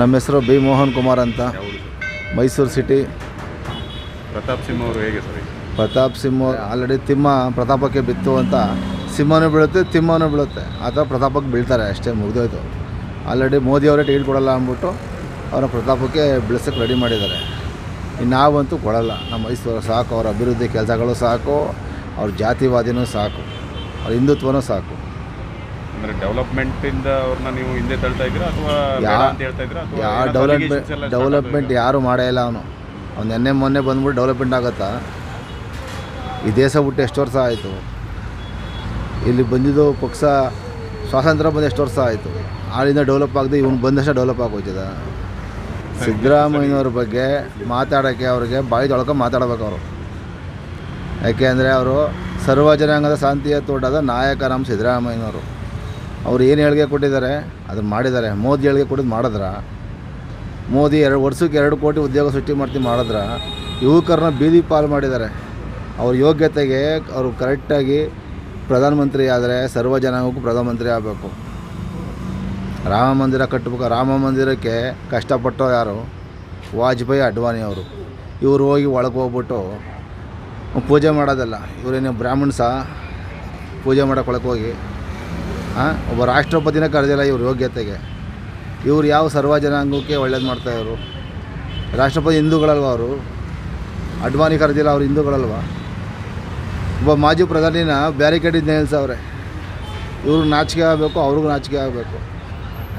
ನಮ್ಮ ಹೆಸರು ಬಿ ಮೋಹನ್ ಕುಮಾರ್ ಅಂತ. ಮೈಸೂರು ಸಿಟಿ. ಪ್ರತಾಪ್ ಸಿಂಹ ಅವರು ಹೇಗೆ ಸರ್? ಪ್ರತಾಪ್ ಸಿಂಹ ಆಲ್ರೆಡಿ ತಿಮ್ಮ ಪ್ರತಾಪಕ್ಕೆ ಬಿತ್ತು ಅಂತ ಸಿಂಹನೂ ಬೀಳುತ್ತೆ ತಿಮ್ಮನೂ ಬೀಳುತ್ತೆ. ಆ ಥರ ಪ್ರತಾಪಕ್ಕೆ ಬೀಳ್ತಾರೆ ಅಷ್ಟೇ ಮುಗಿದೋಯ್ತು. ಆಲ್ರೆಡಿ ಮೋದಿ ಅವರೇ ಟಿಕೆಟ್ ಕೊಡಲ್ಲ ಅಂದ್ಬಿಟ್ಟು ಅವರ ಪ್ರತಾಪಕ್ಕೆ ಬೀಳ್ಸೋಕ್ಕೆ ರೆಡಿ ಮಾಡಿದ್ದಾರೆ. ಇನ್ನು ನಾವಂತೂ ಕೊಡಲ್ಲ. ನಮ್ಮ ಮೈಸೂರು ಸಾಕು ಅವ್ರ ಅಭಿವೃದ್ಧಿ ಕೆಲಸಗಳು ಸಾಕು ಅವ್ರ ಜಾತಿವಾದಿನೂ ಸಾಕು ಅವ್ರ ಹಿಂದುತ್ವನೂ ಸಾಕು. ಅಂದ್ರೆ ಡೆವಲಪ್ಮೆಂಟ್ ಇಂದ ಅವ್ರನ್ನ ನೀವು ಹಿಂದೆ ತಳ್ತಾ ಇದ್ದೀರಾ ಅಥವಾ ಬೇಡ ಅಂತ ಹೇಳ್ತಾ ಇದ್ದೀರಾ? ಅಥವಾ ಯಾವ ಏನಾದ್ರು ಡೆವಲಪ್ಮೆಂಟ್ allegations ಎಲ್ಲ start ಡೆವಲಪ್ಮೆಂಟ್ ಯಾರೂ ಮಾಡೇ ಇಲ್ಲ ಅವನು. ಅವ್ನು ನೆನ್ನೆ ಮೊನ್ನೆ ಬಂದ್ಬಿಟ್ಟು ಡೆವಲಪ್ಮೆಂಟ್ ಆಗುತ್ತಾ. ಈ ದೇಶ ಬಿಟ್ಟು ಎಷ್ಟು ವರ್ಷ ಆಯಿತು? ಇಲ್ಲಿ ಬಂದಿದ್ದು ಪಕ್ಷ ಸ್ವಾತಂತ್ರ್ಯ ಬಂದು ಎಷ್ಟು ವರ್ಷ ಆಯಿತು? ಆಳಿಂದ ಡೆವಲಪ್ ಆಗದೆ ಇವನು ಬಂದಷ್ಟು ಡೆವಲಪ್ ಆಗೋಯ್ತದ. ಸಿದ್ದರಾಮಯ್ಯನವ್ರ ಬಗ್ಗೆ ಮಾತಾಡೋಕ್ಕೆ ಅವ್ರಿಗೆ ಬಾಯಿ ತೊಳ್ಕೊ ಮಾತಾಡ್ಬೇಕು ಅವರು. ಯಾಕೆ ಅಂದರೆ ಅವರು ಸರ್ವ ಜನಾಂಗದ ಶಾಂತಿಯ ತೋಟದ ನಾಯಕ ನಮ್ಮ ಸಿದ್ದರಾಮಯ್ಯನವರು. ಅವ್ರು ಏನು ಹೇಳಿಕೆ ಕೊಟ್ಟಿದ್ದಾರೆ ಅದನ್ನು ಮಾಡಿದ್ದಾರೆ. ಮೋದಿ ಹೇಳಿಕೆ ಕೊಟ್ಟಿದ್ದು ಮಾಡಿದ್ರ? ಮೋದಿ ಎರಡು ವರ್ಷಕ್ಕೆ ಎರಡು ಕೋಟಿ ಉದ್ಯೋಗ ಸೃಷ್ಟಿ ಮಾಡ್ತೀವಿ ಮಾಡಿದ್ರ? ಯುವಕರನ್ನ ಬೀದಿ ಪಾಲು ಮಾಡಿದ್ದಾರೆ. ಅವ್ರ ಯೋಗ್ಯತೆಗೆ ಅವರು ಕರೆಕ್ಟಾಗಿ ಪ್ರಧಾನಮಂತ್ರಿ ಆದರೆ ಸರ್ವ ಜನಾಂಗಕ್ಕೂ ಪ್ರಧಾನಮಂತ್ರಿ ಆಗಬೇಕು. ರಾಮ ಮಂದಿರ ಕಟ್ಟಬೇಕು ರಾಮ ಮಂದಿರಕ್ಕೆ ಕಷ್ಟಪಟ್ಟೋ ಯಾರು? ವಾಜಪೇಯಿ ಅಡ್ವಾನಿ ಅವರು. ಇವರು ಹೋಗಿ ಒಳಗೆ ಹೋಗ್ಬಿಟ್ಟು ಪೂಜೆ ಮಾಡೋದಲ್ಲ. ಇವರೇನು ಬ್ರಾಹ್ಮಣ್ಸ ಪೂಜೆ ಮಾಡೋಕೆ ಒಳಗೆ ಹೋಗಿ. ಒಬ್ಬ ರಾಷ್ಟ್ರಪತಿನ ಕರೆದಿಲ್ಲ ಇವ್ರ ಯೋಗ್ಯತೆಗೆ. ಇವ್ರು ಯಾವ ಸರ್ವ ಜನಾಂಗಕ್ಕೆ ಒಳ್ಳೇದು ಮಾಡ್ತಾಯಿದ್ರು ರಾಷ್ಟ್ರಪತಿ ಹಿಂದೂಗಳಲ್ವ ಅವರು? ಅಡ್ವಾನಿ ಕರೆದಿಲ್ಲ ಅವ್ರು ಹಿಂದೂಗಳಲ್ವ? ಒಬ್ಬ ಮಾಜಿ ಪ್ರಧಾನಿನ ಬ್ಯಾರಿಕೇಡಿಂದ ನಿಲ್ಸವ್ರೆ ಇವ್ರಿಗೆ ನಾಚಿಕೆ ಆಗಬೇಕು, ಅವ್ರಿಗೂ ನಾಚಿಕೆ ಆಗಬೇಕು.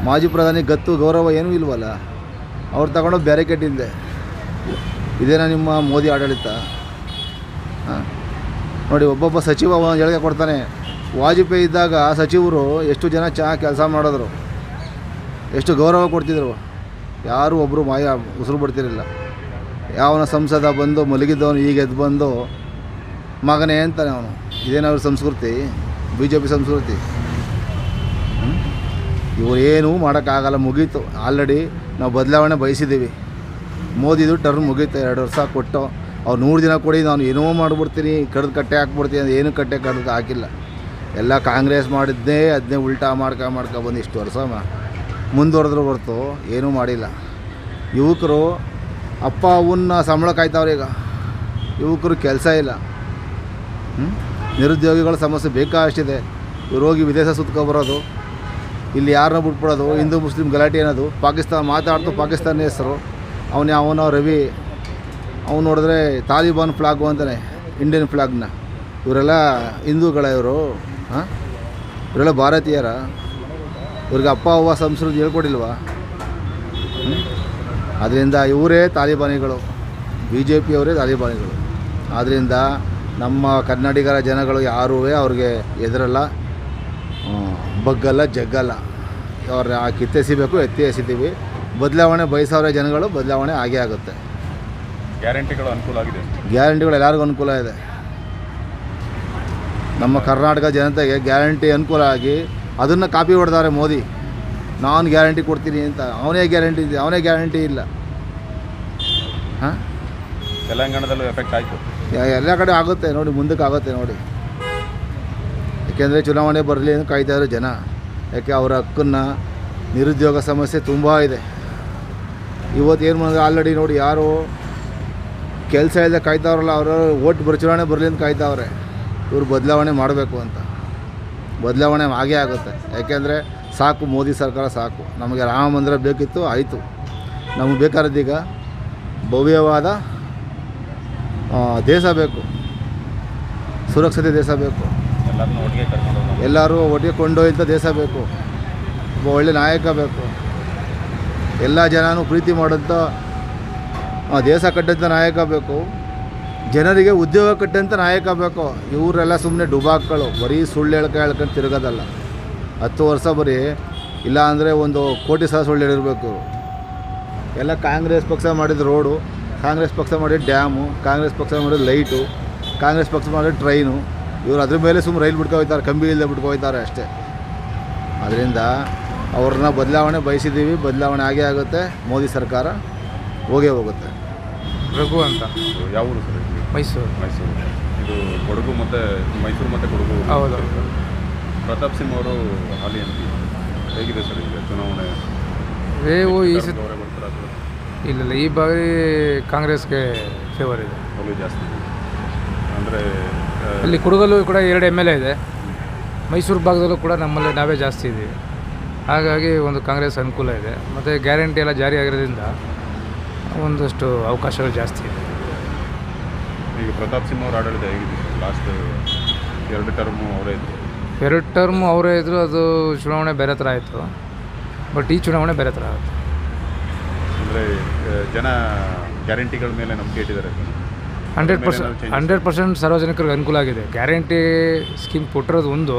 ಮಾಜಿ ಪ್ರಧಾನಿ ಗತ್ತು, ಗೌರವ ಏನೂ ಇಲ್ವಲ್ಲ? ಅವ್ರು ತಗೊಂಡು ಬ್ಯಾರಿಕೇಡಿಂದೆ ಇದೇನಾ ನಿಮ್ಮ ಮೋದಿ ಆಡಳಿತ? ನೋಡಿ, ಒಬ್ಬೊಬ್ಬ ಸಚಿವ ಹೇಳಿಕೆ ಕೊಡ್ತಾನೆ. ವಾಜಪೇಯಿ ಇದ್ದಾಗ ಸಚಿವರು ಎಷ್ಟು ಜನ ಚೆನ್ನಾಗಿ ಕೆಲಸ ಮಾಡಿದ್ರು. ಎಷ್ಟು ಗೌರವ ಕೊಡ್ತಿದ್ರು. ಯಾರೂ ಒಬ್ಬರು ಮಾಯ ಉಸಿರು ಬಿಡ್ತಿರಲಿಲ್ಲ. ಯಾವನ ಸಂಸದ ಬಂದು ಮಲಗಿದ್ದವನು ಈಗ ಎದ್ದು ಬಂದು ಮಗನೇ ಅಂತಾನೆ ಅವನು. ಇದೇನವ್ರ ಸಂಸ್ಕೃತಿ? ಬಿ ಜೆ ಪಿ ಸಂಸ್ಕೃತಿ ಇವರೇನೂ ಮಾಡೋಕ್ಕಾಗಲ್ಲ. ಮುಗೀತು. ಆಲ್ರೆಡಿ ನಾವು ಬದಲಾವಣೆ ಬಯಸಿದ್ದೀವಿ. ಮೋದಿದು ಟರ್ನ್ ಮುಗೀತು. ಎರಡು ವರ್ಷ ಕೊಟ್ಟು. ಅವ್ರು ನೂರು ದಿನ ಕೊಡಿ. ನಾನು ಏನೋ ಮಾಡಿಬಿಡ್ತೀನಿ. ಕಡ್ದು ಕಟ್ಟೆ ಹಾಕ್ಬಿಡ್ತೀನಿ. ಅಂತ ಏನು ಕಟ್ಟೆ ಕಡ್ದು ಹಾಕಿಲ್ಲ. ಎಲ್ಲ ಕಾಂಗ್ರೆಸ್ ಮಾಡಿದ್ದೇ ಅದನ್ನೇ ಉಲ್ಟಾ ಮಾಡ್ಕೊ ಮಾಡ್ಕೊ ಬಂದು ಇಷ್ಟು ವರ್ಷ ಮುಂದುವರೆದ್ರು ಹೊರ್ತು ಏನೂ ಮಾಡಿಲ್ಲ. ಯುವಕರು ಅಪ್ಪ ಅವನ್ನ ಸಂಬಳ ಕಾಯ್ತಾವ್ರೆ ಈಗ. ಯುವಕರು ಕೆಲಸ ಇಲ್ಲ? ನಿರುದ್ಯೋಗಿಗಳ ಸಮಸ್ಯೆ ಬೇಕಾಷ್ಟಿದೆ ಇವ್ರು ಹೋಗಿ ವಿದೇಶ ಸುತ್ಕೊಬರೋದು ಇಲ್ಲಿ ಯಾರನ್ನ ಬಿಟ್ಬಿಡೋದು, ಹಿಂದೂ, ಮುಸ್ಲಿಂ ಗಲಾಟೆ ಅನ್ನೋದು, ಪಾಕಿಸ್ತಾನ ಮಾತಾಡ್ತು ಪಾಕಿಸ್ತಾನ ಹೆಸರು, ಅವನೇ ಅವನ ರವಿ, ಅವ್ನು ನೋಡಿದ್ರೆ ತಾಲಿಬಾನ್ ಫ್ಲಾಗು ಅಂತಾನೆ ಇಂಡಿಯನ್ ಫ್ಲಾಗ್ನ ಇವರೆಲ್ಲ ಹಿಂದೂಗಳ ಇವರು ಹಾಂ? ಇವರೆಲ್ಲ ಭಾರತೀಯರ. ಇವ್ರಿಗೆ ಅಪ್ಪ ಅವ್ವ ಸಂಸ್ಕೃತಿ ಹೇಳ್ಕೊಡಿಲ್ವಾ? ಅದರಿಂದ ಇವರೇ ತಾಲಿಬಾನಿಗಳು ಬಿ ಜೆ ಪಿಯವರೇ ತಾಲಿಬಾನಿಗಳು. ಆದ್ದರಿಂದ ನಮ್ಮ ಕನ್ನಡಿಗರ ಜನಗಳು ಯಾರೂ ಅವ್ರಿಗೆ ಎದುರಲ್ಲ ಬಗ್ಗಲ್ಲ ಜಗ್ಗಲ್ಲ. ಅವ್ರ ಕಿತ್ತೆಸಿಬೇಕು ಎತ್ತಿ ಎಸಿತೀವಿ. ಬದಲಾವಣೆ ಬಯಸೋರ ಜನಗಳು ಬದಲಾವಣೆ ಆಗೇ ಆಗುತ್ತೆ. ಗ್ಯಾರಂಟಿಗಳು ಅನುಕೂಲ ಆಗಿದೆ. ಗ್ಯಾರಂಟಿಗಳು ಎಲ್ಲರಿಗೂ ಅನುಕೂಲ ಇದೆ. ನಮ್ಮ ಕರ್ನಾಟಕ ಜನತೆಗೆ ಗ್ಯಾರಂಟಿ ಅನುಕೂಲ ಆಗಿ ಅದನ್ನು ಕಾಪಿ ಹೊಡೆದಾರೆ ಮೋದಿ. ನಾನು ಗ್ಯಾರಂಟಿ ಕೊಡ್ತೀನಿ ಅಂತ. ಅವನೇ ಗ್ಯಾರಂಟಿ ಇದೆ. ಅವನೇ ಗ್ಯಾರಂಟಿ ಇಲ್ಲ. ಹಾಂ? ತೆಲಂಗಾಣದಲ್ಲೂ ಎಫೆಕ್ಟ್ ಆಯಿತು. ಎಲ್ಲ ಕಡೆ ಆಗುತ್ತೆ ನೋಡಿ ಮುಂದಕ್ಕೆ ಆಗುತ್ತೆ ನೋಡಿ. ಯಾಕೆಂದರೆ ಚುನಾವಣೆ ಬರಲಿ ಅಂತ ಕಾಯ್ತಾ ಇರೋ ಜನ. ಯಾಕೆ ಅವರ ಹಕ್ಕನ್ನು ನಿರುದ್ಯೋಗ ಸಮಸ್ಯೆ ತುಂಬ ಇದೆ. ಇವತ್ತು ಏನು ಮಾಡಿದ್ರೆ ಆಲ್ರೆಡಿ ನೋಡಿ ಯಾರು ಕೆಲಸ ಇಲ್ಲದೆ ಕಾಯ್ತಾವ್ರಲ್ಲ ಅವರು ಓಟ್ ಬರ ಚುನಾವಣೆ ಬರಲಿ ಅಂತ ಕಾಯ್ತಾವ್ರೆ ಇವರು ಬದಲಾವಣೆ ಮಾಡಬೇಕು ಅಂತ. ಬದಲಾವಣೆ ಆಗೇ ಆಗುತ್ತೆ. ಯಾಕೆಂದರೆ ಸಾಕು ಮೋದಿ ಸರ್ಕಾರ ಸಾಕು. ನಮಗೆ ರಾಮ ಮಂದಿರ ಬೇಕಿತ್ತು ಆಯಿತು. ನಮಗೆ ಬೇಕಾದದ್ದೀಗ ಭವ್ಯವಾದ ದೇಶ ಬೇಕು. ಸುರಕ್ಷತೆ ದೇಶ ಬೇಕು. ಎಲ್ಲರೂ ಒಟ್ಟಿಗೆ ಕೊಂಡೊಯ್ದ ದೇಶ ಬೇಕು. ಒಬ್ಬ ಒಳ್ಳೆ ನಾಯಕ ಬೇಕು. ಎಲ್ಲ ಜನನೂ ಪ್ರೀತಿ ಮಾಡೋಂಥ ದೇಶ ಕಟ್ಟಂಥ ನಾಯಕ ಬೇಕು. ಜನರಿಗೆ ಉದ್ಯೋಗ ಕಟ್ಟಂತ ನಾಯಕ ಬೇಕು ಇವರೆಲ್ಲ ಸುಮ್ಮನೆ ಡುಬಾಕ್ಗಳು ಬರೀ ಸುಳ್ಳು ಹೇಳ್ಕ ಹೇಳ್ಕೊಂಡು ತಿರುಗೋದಲ್ಲ. ಹತ್ತು ವರ್ಷ ಬರೀ ಇಲ್ಲ ಅಂದರೆ ಒಂದು ಕೋಟಿ ಸಹ ಸುಳ್ಳು ಹೇಳಿರಬೇಕು. ಎಲ್ಲ ಕಾಂಗ್ರೆಸ್ ಪಕ್ಷ ಮಾಡಿದ ರೋಡು ಕಾಂಗ್ರೆಸ್ ಪಕ್ಷ ಮಾಡಿದ ಡ್ಯಾಮು ಕಾಂಗ್ರೆಸ್ ಪಕ್ಷ ಮಾಡಿದ ಲೈಟು ಕಾಂಗ್ರೆಸ್ ಪಕ್ಷ ಮಾಡಿದ ಟ್ರೈನು ಇವರು ಅದ್ರ ಮೇಲೆ ಸುಮ್ಮನೆ ರೈಲ್ ಬಿಟ್ಕೊ ಹೋಗ್ತಾರೆ ಕಂಬಿ ಇಲ್ಲದೆ ಬಿಟ್ಕೊ ಹೋಗ್ತಾರೆ ಅಷ್ಟೇ. ಅದರಿಂದ ಅವ್ರನ್ನ ಬದಲಾವಣೆ ಬಯಸಿದ್ದೀವಿ ಬದಲಾವಣೆ ಆಗೇ ಆಗುತ್ತೆ ಮೋದಿ ಸರ್ಕಾರ ಹೋಗೇ ಹೋಗುತ್ತೆ. ರಘು ಅಂತ. ಯಾವ ಊರು ಸರ್? ಇದು? ಮೈಸೂರು. ಮೈಸೂರು. ಇದು ಕೊಡಗು ಮತ್ತು ಮೈಸೂರು ಮತ್ತು ಕೊಡಗು. ಹೌದು. ಪ್ರತಾಪ್ ಸಿಂಹ ಅವರು ಹಾಲಿ ಎಂ ಪಿ ಹೇಗಿದೆ ಸರ್ ಈಗ ಚುನಾವಣೆ? ರೇವು ಈ ಸತಿ ಅವರೇ ಬರ್ತಾರೆ ಅಥವಾ? ಇಲ್ಲ ಈ ಬಾರಿ ಕಾಂಗ್ರೆಸ್ಗೆ ಫೇವರ್ ಇದೆ. ಜಾಸ್ತಿ ಅಂದರೆ ಅಲ್ಲಿ ಕುಡುಗಲು ಕೂಡ ಎರಡು ಎಂ ಎಲ್ ಎ ಇದೆ. ಮೈಸೂರು ಭಾಗದಲ್ಲೂ ಕೂಡ ನಮ್ಮಲ್ಲಿ ನಾವೇ ಜಾಸ್ತಿ ಇದ್ದೀವಿ ಹಾಗಾಗಿ ಒಂದು ಕಾಂಗ್ರೆಸ್ ಅನುಕೂಲ ಇದೆ. ಮತ್ತು ಗ್ಯಾರಂಟಿ ಎಲ್ಲ ಜಾರಿ ಆಗಿರೋದ್ರಿಂದ ಒಂದಷ್ಟು ಅವಕಾಶಗಳು ಜಾಸ್ತಿ ಇದೆ. ಈಗ ಪ್ರತಾಪ್ ಸಿಂಹ ಅವ್ರ ಆಡಳಿತ ಹೇಗಿದೆ? ಲಾಸ್ಟ್ ಎರಡು ಟರ್ಮು ಅವರೇ ಇದ್ರು. ಎರಡು ಟರ್ಮ್ ಅವರೇ ಇದ್ದರು ಅದು ಚುನಾವಣೆ ಬೇರೆ ಥರ ಆಯಿತು. ಬಟ್ ಈ ಚುನಾವಣೆ ಬೇರೆ ಥರ ಆಯಿತು. ಅಂದರೆ ಜನ ಗ್ಯಾರಂಟಿಗಳ ಮೇಲೆ ನಂಬಿಕೆ ಇಟ್ಟಿದ್ದಾರೆ. ಹಂಡ್ರೆಡ್ ಪರ್ಸೆಂಟ್ ಹಂಡ್ರೆಡ್ ಪರ್ಸೆಂಟ್ ಸಾರ್ವಜನಿಕರಿಗೆ ಅನುಕೂಲ ಆಗಿದೆ. ಗ್ಯಾರಂಟಿ ಸ್ಕೀಮ್ ಕೊಟ್ಟಿರೋದು ಒಂದು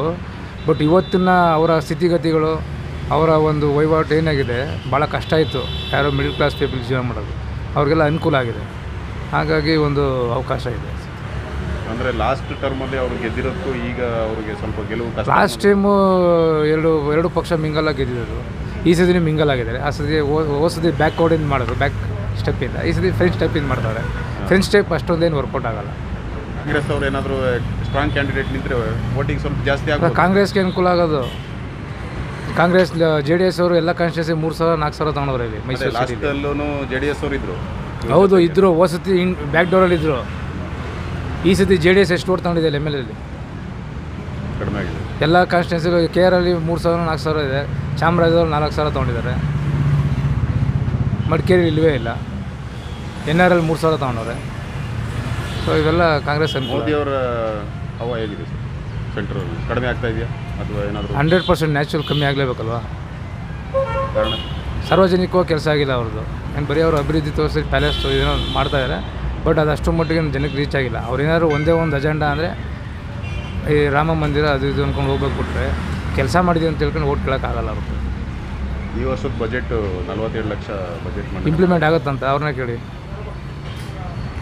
ಬಟ್ ಇವತ್ತಿನ ಅವರ ಸ್ಥಿತಿಗತಿಗಳು ಅವರ ಒಂದು ವಹಿವಾಟು ಏನಾಗಿದೆ ಭಾಳ ಕಷ್ಟ ಆಯಿತು. ಯಾರೋ ಮಿಡಲ್ ಕ್ಲಾಸ್ ಪೀಪಲ್ ಜೀವನ ಮಾಡೋದು. ಅವ್ರಿಗೆಲ್ಲ ಅನುಕೂಲ ಆಗಿದೆ. ಹಾಗಾಗಿ ಒಂದು ಅವಕಾಶ ಇದೆ. ಅಂದರೆ ಲಾಸ್ಟ್ ಟರ್ಮಲ್ಲಿ ಅವರು ಗೆದ್ದಿರೋದು ಈಗ ಅವ್ರಿಗೆ ಸ್ವಲ್ಪ ಗೆಲುವು ಕಷ್ಟ ಲಾಸ್ಟ್ ಟೈಮು ಎರಡು ಎರಡು ಪಕ್ಷ ಮಿಂಗಲ್ ಗೆದ್ದಿರೋದು. ಈ ಸತಿ ಮಿಂಗಲ್ ಆಗಿದ್ದಾರೆ. ಆ ಸದಿ ಓ ಸದಿ ಬ್ಯಾಕ್ ಕೋಡಿಂದ ಮಾಡಿದ್ರು ಬ್ಯಾಕ್ ಸ್ಟೆಪ್ಪಿಂದ ಈ ಸದಿ ಫ್ರೆಂಚ್ ಸ್ಟೆಪ್ಪಿಂದ ಮಾಡ್ತಾರೆ. ಫ್ರೆಂಚ್ ಸ್ಟೆಪ್ ಅಷ್ಟೊಂದೇನು ವರ್ಕೌಟ್ ಆಗಲ್ಲ. ಕಾಂಗ್ರೆಸ್ ಅವ್ರು ಏನಾದರೂ ಸ್ಟ್ರಾಂಗ್ ಕ್ಯಾಂಡಿಡೇಟ್ ನಿಂತರೆ ವೋಟಿಂಗ್ ಸ್ವಲ್ಪ ಜಾಸ್ತಿ ಆಗ ಕಾಂಗ್ರೆಸ್ಗೆ ಅನುಕೂಲ ಆಗೋದು. ಕಾಂಗ್ರೆಸ್ ಜೆ ಡಿ ಎಸ್ ಅವರು ಎಲ್ಲ ಕಾನ್ಸ್ಟಿಟ್ಯೂನ್ಸಿ ಮೂರು ಸಾವಿರ ನಾಲ್ಕು ಸಾವಿರ ತಗೊಂಡವ್ರೆ ಇಲ್ಲಿ ಮೈಸೂರು ಜೆ ಡಿ ಎಸ್ ಅವರು ಇದ್ರು. ಹೌದು ಇದ್ದರು ಹೋದ ಸತಿ ಇನ್ ಬ್ಯಾಕ್ ಡೋರಲ್ಲಿ ಇದ್ದರು ಈ ಸತಿ ಜೆ ಡಿ ಎಸ್ ಎಷ್ಟು ಓಟ್ ತಗೊಂಡಿದೆ ಎಂ ಎಲ್ ಎಲ್ಲಿ ಕಡಿಮೆ ಆಗಿದೆ. ಎಲ್ಲ ಕಾನ್ಸ್ಟಿಟ್ಯೂನ್ಸಿಗಳು ಕೆ ಅಲ್ಲಿ ಮೂರು ಸಾವಿರ ನಾಲ್ಕು ಸಾವಿರ ಇದೆ. ಚಾಮರಾಜದಲ್ಲಿ ನಾಲ್ಕು ಸಾವಿರ ತೊಗೊಂಡಿದ್ದಾರೆ. ಮಡಿಕೇರಿ ಇಲ್ಲವೇ ಇಲ್ಲ. ಎನ್ ಆರ್ ಅಲ್ಲಿ ಮೂರು ಸಾವಿರ ತೊಗೊಂಡವ್ರೆ. ಸೊ ಇವೆಲ್ಲ ಕಾಂಗ್ರೆಸ್ ಮೋದಿ ಅವರ ಹವ ಹೇಗಿದೆ ಸರ್? ಕಡಿಮೆ ಆಗ್ತಾ ಇದೆಯಾ? ಅಥವಾ ಏನಾದರೂ ಹಂಡ್ರೆಡ್ ಪರ್ಸೆಂಟ್ ನ್ಯಾಚುರಲ್ ಕಮ್ಮಿ ಆಗಲೇಬೇಕಲ್ವಾ? ಕಾರಣ? ಸಾರ್ವಜನಿಕವಾಗಿ ಕೆಲಸ ಆಗಿಲ್ಲ ಅವ್ರದ್ದು ಏನು ಬರೀ ಅವರು ಅಭಿವೃದ್ಧಿ ತೋರಿಸಿ ಪ್ಯಾಲೇಸ್ ಏನೋ ಮಾಡ್ತಾಯಿದ್ದಾರೆ ಬಟ್ ಅದು ಅಷ್ಟು ಮಟ್ಟಿಗೆ ಜನಕ್ಕೆ ರೀಚ್ ಆಗಿಲ್ಲ. ಅವ್ರು ಏನಾದ್ರು ಒಂದೇ ಒಂದು ಅಜೆಂಡಾ ಅಂದರೆ ಈ ರಾಮ ಮಂದಿರ ಅದು ಇದು ಅಂದ್ಕೊಂಡು ಹೋಗ್ಬೇಕು ಬಿಟ್ರೆ ಕೆಲಸ ಮಾಡಿದ್ದೀವಿ ಅಂತ ತಿಳ್ಕೊಂಡು ಓಟ್ ಕೇಳೋಕ್ಕಾಗಲ್ಲ ಅವ್ರಿಗೆ ಈ ವರ್ಷದ ಬಜೆಟ್ ನಲವತ್ತೇಳು ಲಕ್ಷ ಬಜೆಟ್ ಇಂಪ್ಲಿಮೆಂಟ್ ಆಗುತ್ತಂತ? ಅವ್ರನ್ನ ಕೇಳಿ.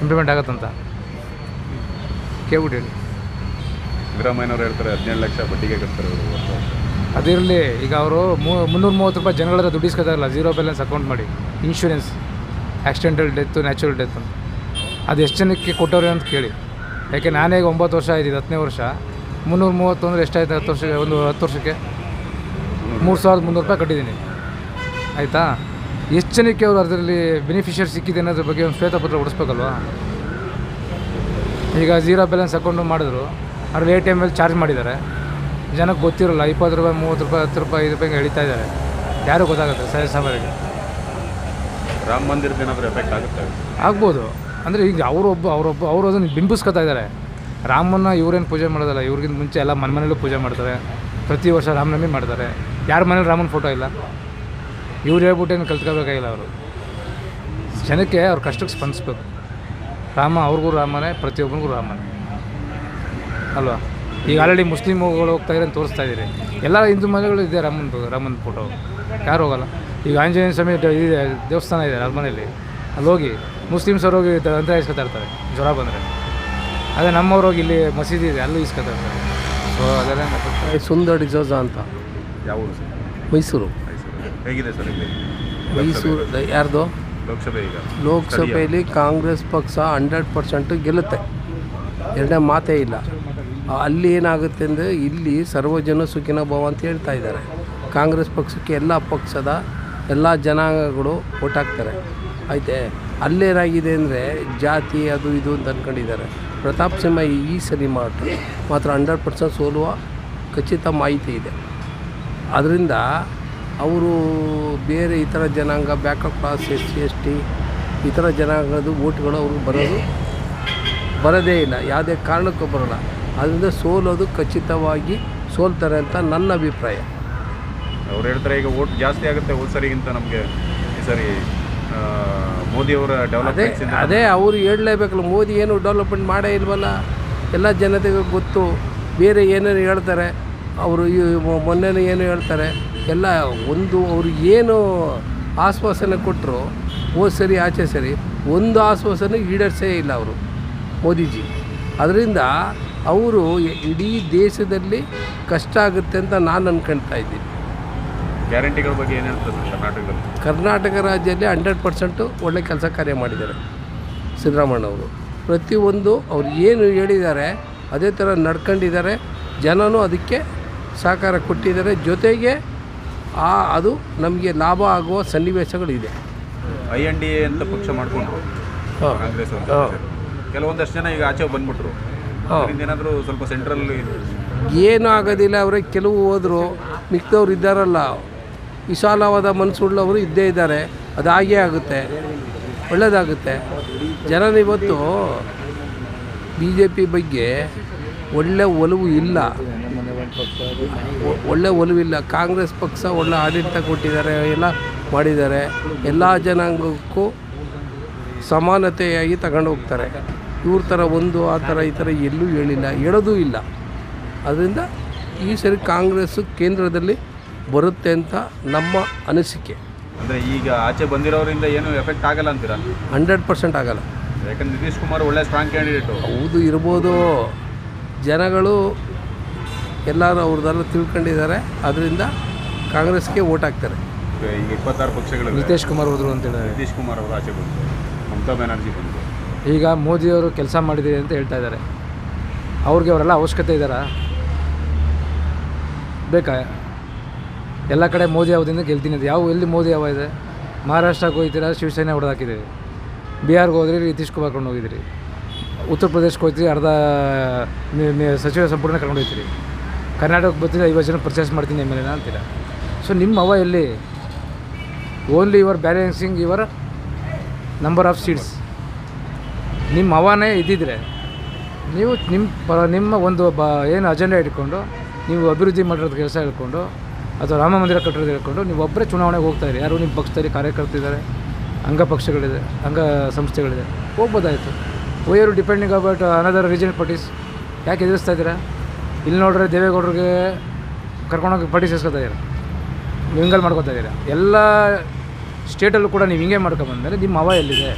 ಇಂಪ್ಲಿಮೆಂಟ್ ಆಗುತ್ತಂತ? ಕೇಳ್ಬಿಟ್ಟು ಹೇಳಿ. ಸಿದ್ದರಾಮಯ್ಯನವ್ರು ಹೇಳ್ತಾರೆ ಹದಿನೇಳು ಲಕ್ಷ ಬಡ್ಡಿಗೆ ಕಟ್ತಾರೆ ಅವರು. ಅದಿರಲಿ, ಈಗ ಅವರು ಮುನ್ನೂರ ಮೂವತ್ತು ರೂಪಾಯಿ ಜನಗಳ ಹತ್ರ ದುಡ್ಡು ಜೀರೋ ಬ್ಯಾಲೆನ್ಸ್ ಅಕೌಂಟ್ ಮಾಡಿ insurance accidental death natural death ಅಂತ. ಅದು ಎಷ್ಟು ಜನಕ್ಕೆ ಕೊಟ್ಟವ್ರೆ ಅಂತ ಕೇಳಿ. ಯಾಕೆ, ನಾನೇ ಈಗ ಒಂಬತ್ತು ವರ್ಷ ಆಯ್ತು, ಇದು ಹತ್ತನೇ ವರ್ಷ. ಮುನ್ನೂರ ಮೂವತ್ತು ಅಂದರೆ ಎಷ್ಟಾಯ್ತು, ಹತ್ತು ವರ್ಷಕ್ಕೆ, ಒಂದು ಹತ್ತು ವರ್ಷಕ್ಕೆ? ಮೂರು ಸಾವಿರದ ಮುನ್ನೂರು ರೂಪಾಯಿ ಕಟ್ಟಿದ್ದೀನಿ. ಆಯಿತಾ? ಎಷ್ಟು ಜನಕ್ಕೆ ಅವರು ಅದರಲ್ಲಿ ಬೆನಿಫಿಷಿಯರ್ ಸಿಕ್ಕಿದೆ ಅನ್ನೋದ್ರ ಬಗ್ಗೆ ಒಂದು ಶ್ವೇತಪತ್ರ ಹೊಡಿಸ್ಬೇಕಲ್ವಾ? ಈಗ ಝೀರೋ ಬ್ಯಾಲೆನ್ಸ್ ಅಕೌಂಟು ಮಾಡಿದ್ರು, ಅದ್ರಲ್ಲಿ ಎ ಟಿ ಎಂ ಚಾರ್ಜ್ ಮಾಡಿದ್ದಾರೆ. ಜನಕ್ಕೆ ಗೊತ್ತಿರೋಲ್ಲ ಇಪ್ಪತ್ತು ರೂಪಾಯಿ ಮೂವತ್ತು ರೂಪಾಯಿ ಹತ್ತು ರೂಪಾಯಿ ಐದು ರೂಪಾಯಿ ಹೇಳ್ತಾ ಇದ್ದಾರೆ. ಯಾರು ಗೊತ್ತಾಗುತ್ತೆ ಸರ್ ರಾಮ ಮಂದಿರದ ಏನಾದರೂ ಎಫೆಕ್ಟ್ ಆಗುತ್ತೆ? ಆಗ್ಬೋದು. ಅಂದರೆ ಈಗ ಅವರೊಬ್ಬ ಅವರೊಬ್ಬ ಅವರು ಅದನ್ನು ಬಿಂಬಿಸ್ಕೊತಾ ಇದ್ದಾರೆ. ರಾಮನ ಇವರೇನು ಪೂಜೆ ಮಾಡೋದಲ್ಲ ಇವ್ರಿಗಿಂತ ಮುಂಚೆ ಎಲ್ಲ ಮನೆ ಮನೇಲೂ ಪೂಜೆ ಮಾಡ್ತಾರೆ. ಪ್ರತಿ ವರ್ಷ ರಾಮನವಮಿ ಮಾಡ್ತಾರೆ. ಯಾರ ಮನೇಲಿ ರಾಮನ ಫೋಟೋ ಇಲ್ಲ? ಇವ್ರು ಹೇಳ್ಬಿಟ್ಟೇನು ಕಲ್ತ್ಕೋಬೇಕಾಗಿಲ್ಲ ಅವರು. ಜನಕ್ಕೆ ಅವ್ರ ಕಷ್ಟಕ್ಕೆ ಸ್ಪಂದಿಸ್ಬೇಕು. ರಾಮ ಅವ್ರಿಗೂ ರಾಮನೇ ಪ್ರತಿಯೊಬ್ಬರಿಗೂ ರಾಮನೇ. ಅಲ್ವಾ? ಈಗ ಆಲ್ರೆಡಿ ಮುಸ್ಲಿಮ್ಗಳು ಹೋಗ್ತಾ ಅಂತ ತೋರಿಸ್ತಾ ಇದ್ದೀರಿ. ಎಲ್ಲ ಹಿಂದೂ ಮನೆಗಳು ಇದೆ ರಾಮನ್ ರಾಮನ್ ಫೋಟೋ ಯಾರು ಹೋಗಲ್ಲ. ಈಗ ಆಂಜನೇಯ ಸ್ವಾಮಿ ಇದೆ ದೇವಸ್ಥಾನ ಇದೆ ಅರಮನೆಯಲ್ಲಿ. ಅಲ್ಲಿ ಹೋಗಿ ಮುಸ್ಲಿಮ್ಸ್ ಅವ್ರು ಹೋಗಿ ಅಂತ ಇಸ್ಕೊತಾ ಇರ್ತಾರೆ ಜ್ವರ ಬಂದರೆ. ಅದೇ ನಮ್ಮವ್ರು ಹೋಗಿ ಇಲ್ಲಿ ಮಸೀದಿ ಇದೆ ಅಲ್ಲೂ ಇಸ್ಕೊತಾ ಇರ್ತಾರೆ. ಸೊ ಅದೆಲ್ಲ ಸುಂದರ್ ಡಿಸೋಜ ಅಂತ. ಯಾವ ಊರು ಮೈಸೂರು. ಮೈಸೂರು. ಹೇಗಿದೆ ಸರ್ ಇಲ್ಲಿ? ಮೈಸೂರು ಯಾರ್ದು? ಲೋಕಸಭೆ ಈಗ. ಲೋಕಸಭೆಯಲ್ಲಿ ಕಾಂಗ್ರೆಸ್ ಪಕ್ಷ ಹಂಡ್ರೆಡ್ ಪರ್ಸೆಂಟ್ ಗೆಲ್ಲುತ್ತೆ. ಎರಡನೇ ಮಾತೇ ಇಲ್ಲ. ಅಲ್ಲಿ ಏನಾಗುತ್ತೆ ಅಂದರೆ ಇಲ್ಲಿ ಸರ್ವಜನ ಸುಖಿನ ಭವ ಅಂತ ಹೇಳ್ತಾ ಇದ್ದಾರೆ. ಕಾಂಗ್ರೆಸ್ ಪಕ್ಷಕ್ಕೆ ಎಲ್ಲ ಪಕ್ಷದ ಎಲ್ಲ ಜನಾಂಗಗಳು ಓಟ್ ಹಾಕ್ತಾರೆ ಆಯ್ತೆ? ಅಲ್ಲೇನಾಗಿದೆ ಅಂದರೆ ಜಾತಿ ಅದು ಇದು ಅಂತ ಅಂದ್ಕೊಂಡಿದ್ದಾರೆ ಪ್ರತಾಪ್ ಸಿಂಹ ಈ ಸರಿ ಮಾತ್ರ ಮಾತ್ರ ಹಂಡ್ರೆಡ್ ಪರ್ಸೆಂಟ್ ಸೋಲುವ ಖಚಿತ ಮಾಹಿತಿ ಇದೆ. ಅದರಿಂದ ಅವರು ಬೇರೆ ಇತರ ಜನಾಂಗ, backward class, S C, S T, ಇತರ ಜನಾಂಗದ ಓಟ್ಗಳು ಅವ್ರಿಗೆ ಬರೋದು ಬರೋದೇ ಇಲ್ಲ. ಯಾವುದೇ ಕಾರಣಕ್ಕೂ ಬರೋಲ್ಲ. ಅದರಿಂದ ಸೋಲೋದು ಖಚಿತವಾಗಿ ಸೋಲ್ತಾರೆ ಅಂತ ನನ್ನ ಅಭಿಪ್ರಾಯ. ಅವ್ರು ಹೇಳ್ತಾರೆ ಈಗ ಓಟ್ ಜಾಸ್ತಿ ಆಗುತ್ತೆ ಹೋದ ಸರಿಗಿಂತ ನಮಗೆ ಈ ಸರಿ ಮೋದಿಯವರ ಮೋದಿ ಅವರ ಅದೇ ಅದೇ ಅವರು ಹೇಳಲೇಬೇಕಲ್ಲ ಮೋದಿ ಏನು ಡೆವಲಪ್ಮೆಂಟ್ ಮಾಡೇ ಇಲ್ವಲ್ಲ? ಎಲ್ಲ ಜನತೆಗೆ ಗೊತ್ತು. ಬೇರೆ ಏನೇನು ಹೇಳ್ತಾರೆ? ಅವರು ಮೊನ್ನೆ ಮೊನ್ನೆನೇ ಏನು ಹೇಳ್ತಾರೆ? ಎಲ್ಲ ಒಂದು ಅವರು ಏನು ಆಶ್ವಾಸನೆ ಕೊಟ್ಟರು ಹೋದ ಸರಿ ಆಚೆ ಸರಿ ಒಂದು ಆಶ್ವಾಸನೆ ಈಡೇರ್ಸೇ ಇಲ್ಲ ಅವರು ಮೋದಿಜಿ. ಅದರಿಂದ ಅವರು ಇಡೀ ದೇಶದಲ್ಲಿ ಕಷ್ಟ ಆಗುತ್ತೆ ಅಂತ ನಾನು ಅನ್ಕೊಳ್ತಾ ಇದ್ದೀನಿ. ಗ್ಯಾರಂಟಿಗಳ ಬಗ್ಗೆ ಏನು ಹೇಳ್ತಾರೆ ಕರ್ನಾಟಕದಲ್ಲಿ? ಕರ್ನಾಟಕ ರಾಜ್ಯದಲ್ಲಿ ಹಂಡ್ರೆಡ್ ಪರ್ಸೆಂಟು ಒಳ್ಳೆ ಕೆಲಸ ಕಾರ್ಯ ಮಾಡಿದ್ದಾರೆ ಸಿದ್ದರಾಮಣ್ಣವರು ಪ್ರತಿಯೊಂದು ಅವ್ರು ಏನು ಹೇಳಿದ್ದಾರೆ ಅದೇ ಥರ ನಡ್ಕೊಂಡಿದ್ದಾರೆ ಜನನೂ ಅದಕ್ಕೆ ಸಹಕಾರ ಕೊಟ್ಟಿದ್ದಾರೆ ಜೊತೆಗೆ ಆ ಅದು ನಮಗೆ ಲಾಭ ಆಗುವ ಸನ್ನಿವೇಶಗಳಿದೆ. ಐ ಎನ್ ಡಿ ಎ ಅಂತ ಪಕ್ಷ ಮಾಡಿಕೊಂಡು ಕಾಂಗ್ರೆಸ್. ಕೆಲವೊಂದಷ್ಟು ಜನ ಈಗ ಆಚೆ ಬಂದ್ಬಿಟ್ರು. ಅದರಿಂದ ಏನಾದರೂ ಸ್ವಲ್ಪ ಸೆಂಟ್ರಲ್ ಏನೂ ಆಗೋದಿಲ್ಲ ಅವರೇ ಕೆಲವು ಹೋದರು ಮಿಕ್ಕದವ್ರು ಇದ್ದಾರಲ್ಲ ವಿಶಾಲವಾದ ಮನಸ್ಸುಳ್ಳವರು ಇದ್ದೇ ಇದ್ದಾರೆ ಅದು ಹಾಗೇ ಆಗುತ್ತೆ ಒಳ್ಳೆಯದಾಗುತ್ತೆ ಜನ ಇವತ್ತು ಬಿ ಜೆ ಪಿ ಬಗ್ಗೆ ಒಳ್ಳೆ ಒಲವು ಇಲ್ಲ. ಒಳ್ಳೆ ಒಳ್ಳೆ ಒಲವಿಲ್ಲ ಕಾಂಗ್ರೆಸ್ ಪಕ್ಷ ಒಳ್ಳೆ ಆಡಳಿತ ಕೊಟ್ಟಿದ್ದಾರೆ ಎಲ್ಲ ಮಾಡಿದ್ದಾರೆ. ಎಲ್ಲ ಜನಾಂಗಕ್ಕೂ ಸಮಾನತೆಯಾಗಿ ತಗೊಂಡು ಹೋಗ್ತಾರೆ. ಇವ್ರ ಥರ ಒಂದು ಆ ಥರ ಈ ಥರ ಎಲ್ಲೂ ಹೇಳಿಲ್ಲ ಹೇಳೋದೂ ಇಲ್ಲ. ಅದರಿಂದ ಈ ಸರಿ ಕಾಂಗ್ರೆಸ್ ಕೇಂದ್ರದಲ್ಲಿ ಬರುತ್ತೆ ಅಂತ ನಮ್ಮ ಅನಿಸಿಕೆ. ಅಂದರೆ ಈಗ ಆಚೆ ಬಂದಿರೋರಿಂದ ಏನು ಎಫೆಕ್ಟ್ ಆಗಲ್ಲ ಅಂತೀರಾ? ಹಂಡ್ರೆಡ್ ಪರ್ಸೆಂಟ್ ಆಗಲ್ಲ. ಯಾಕಂದ್ರೆ ನಿತೀಶ್ ಕುಮಾರ್ ಒಳ್ಳೆ ಸ್ಟ್ರಾಂಗ್ ಕ್ಯಾಂಡಿಡೇಟು ಹೌದು ಇರ್ಬೋದು. ಜನಗಳು ಎಲ್ಲರೂ ಅವ್ರದ್ದೆಲ್ಲ ತಿಳ್ಕೊಂಡಿದ್ದಾರೆ. ಅದರಿಂದ ಕಾಂಗ್ರೆಸ್ಗೆ ಓಟ್ ಹಾಕ್ತಾರೆ. ಈಗ ಇಪ್ಪತ್ತಾರು ಪಕ್ಷಗಳು ನಿತೀಶ್ ಕುಮಾರ್ ಹೋದರು ಅಂತೇಳಿ ನಿತೀಶ್ ಕುಮಾರ್ ಅವರು ಆಚೆ ಬಂದರು. ಮಮತಾ ಬ್ಯಾನರ್ಜಿ ಬಂದರು. ಈಗ ಮೋದಿಯವರು ಕೆಲಸ ಮಾಡಿದ್ದೀರಿ ಅಂತ ಹೇಳ್ತಾ ಇದ್ದಾರೆ. ಅವ್ರಿಗೆ ಅವರೆಲ್ಲ ಅವಶ್ಯಕತೆ ಇದ್ದಾರಾ? ಬೇಕಾ? ಎಲ್ಲ ಕಡೆ ಮೋದಿ ಅವಧಿಯಿಂದ ಗೆಲ್ತೀನಿ. ಯಾವ ಎಲ್ಲಿ ಮೋದಿ ಯಾವ ಇದೆ? ಮಹಾರಾಷ್ಟ್ರಕ್ಕೆ ಹೋಗ್ತೀರಾ? ಶಿವಸೇನೆ ಹೊಡೆದಾಕಿದ್ದೀರಿ. ಬಿಹಾರ್ಗೆ ಹೋದ್ರಿ, ನಿತೀಶ್ ಕುಮಾರ್ ಕರ್ಕೊಂಡು ಹೋಗಿದ್ದೀರಿ. ಉತ್ತರ ಪ್ರದೇಶಕ್ಕೆ ಹೋಗ್ತೀರಿ, ಅರ್ಧ ಸಚಿವ ಸಂಪುಟನ ಕರ್ಕೊಂಡು ಹೋಗ್ತೀರಿ. ಕರ್ನಾಟಕಕ್ಕೆ ಬರ್ತೀರಿ? ಐವತ್ತು ಜನ ಪರ್ಚೇಸ್ ಮಾಡ್ತೀನಿ ಎಂ ಎಲ್ ಎನ ಅಂತೀರ? ಸೊ ನಿಮ್ಮ ಅವ ಎಲ್ಲಿ? Only your balancing your number of seats ನಿಮ್ಮ ಹವಾನೇ ಇದ್ದಿದ್ರೆ ನೀವು ನಿಮ್ಮ ಪ ನಿಮ್ಮ ಒಂದು ಬ ಏನು ಅಜೆಂಡಾ ಇಟ್ಕೊಂಡು ನೀವು ಅಭಿವೃದ್ಧಿ ಮಾಡಿರೋದು ಕೆಲಸ ಹೇಳ್ಕೊಂಡು ಅಥವಾ ರಾಮ ಮಂದಿರ ಕಟ್ಟಿರೋದು ಹೇಳ್ಕೊಂಡು ನೀವು ಒಬ್ಬರೇ ಚುನಾವಣೆಗೆ ಹೋಗ್ತಾ ಇರಿ. ಯಾರು ನಿಮ್ಮ ಪಕ್ಷದಲ್ಲಿ ಕಾರ್ಯಕರ್ತರಿದ್ದಾರೆ ಅಂಗಪಕ್ಷಗಳಿದೆ ಅಂಗ ಸಂಸ್ಥೆಗಳಿದೆ, ಹೋಗ್ಬೋದಾಯಿತು. Why are depending about another regional parties ಯಾಕೆ ಎದುರಿಸ್ತಾ ಇದ್ದೀರಾ? ಇಲ್ಲಿ ನೋಡ್ರೆ ದೇವೇಗೌಡರಿಗೆ ಕರ್ಕೊಂಡೋಗಿ ಪಾರ್ಟಿ ಸೇರಿಸ್ಕೊತಾ ಇದ್ದೀರಾ? ವಿಂಗಲ್ ಹಿಂಗಲ್ಲಿ ಮಾಡ್ಕೊತಾ ಇದ್ದೀರಾ? ಎಲ್ಲ ಸ್ಟೇಟಲ್ಲೂ ಕೂಡ ನೀವು ಹಿಂಗೆ ಮಾಡ್ಕೊಂಬಂದರೆ ನಿಮ್ಮ ಅವ ಎಲ್ಲಿದೆ?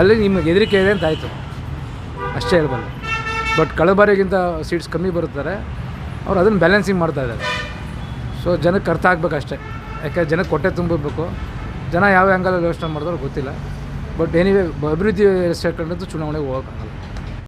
ಅಲ್ಲಿ ನಿಮಗೆ ಹೆದರಿಕೆ ಇದೆ ಅಂತ ಆಯಿತು. ಅಷ್ಟೇ ಹೇಳ್ಬಲ್ಲ ಬಟ್ ಕಳಬಾರಿಗಿಂತ ಬಾರಿಗಿಂತ ಸೀಟ್ಸ್ ಕಮ್ಮಿ ಬರುತ್ತಾರೆ. ಅವ್ರು ಅದನ್ನು ಬ್ಯಾಲೆನ್ಸಿಂಗ್ ಮಾಡ್ತಾ ಇದ್ದಾರೆ. ಸೊ ಜನಕ್ಕೆ ಅರ್ಥ ಆಗಬೇಕು ಅಷ್ಟೇ. ಯಾಕೆ ಜನಕ್ಕೆ ಹೊಟ್ಟೆ ತುಂಬಬೇಕು ಜನ ಯಾವ ಆ್ಯಂಗಲಲ್ಲಿ ಯೋಚನೆ ಮಾಡಿದ್ರು ಗೊತ್ತಿಲ್ಲ. ಬಟ್ ಎನಿವೇ ಅಭಿವೃದ್ಧಿ ಸೇರ್ಕೊಂಡಂತೂ ಚುನಾವಣೆಗೆ ಹೋಗೋಕ್ಕಾಗಲ್ಲ.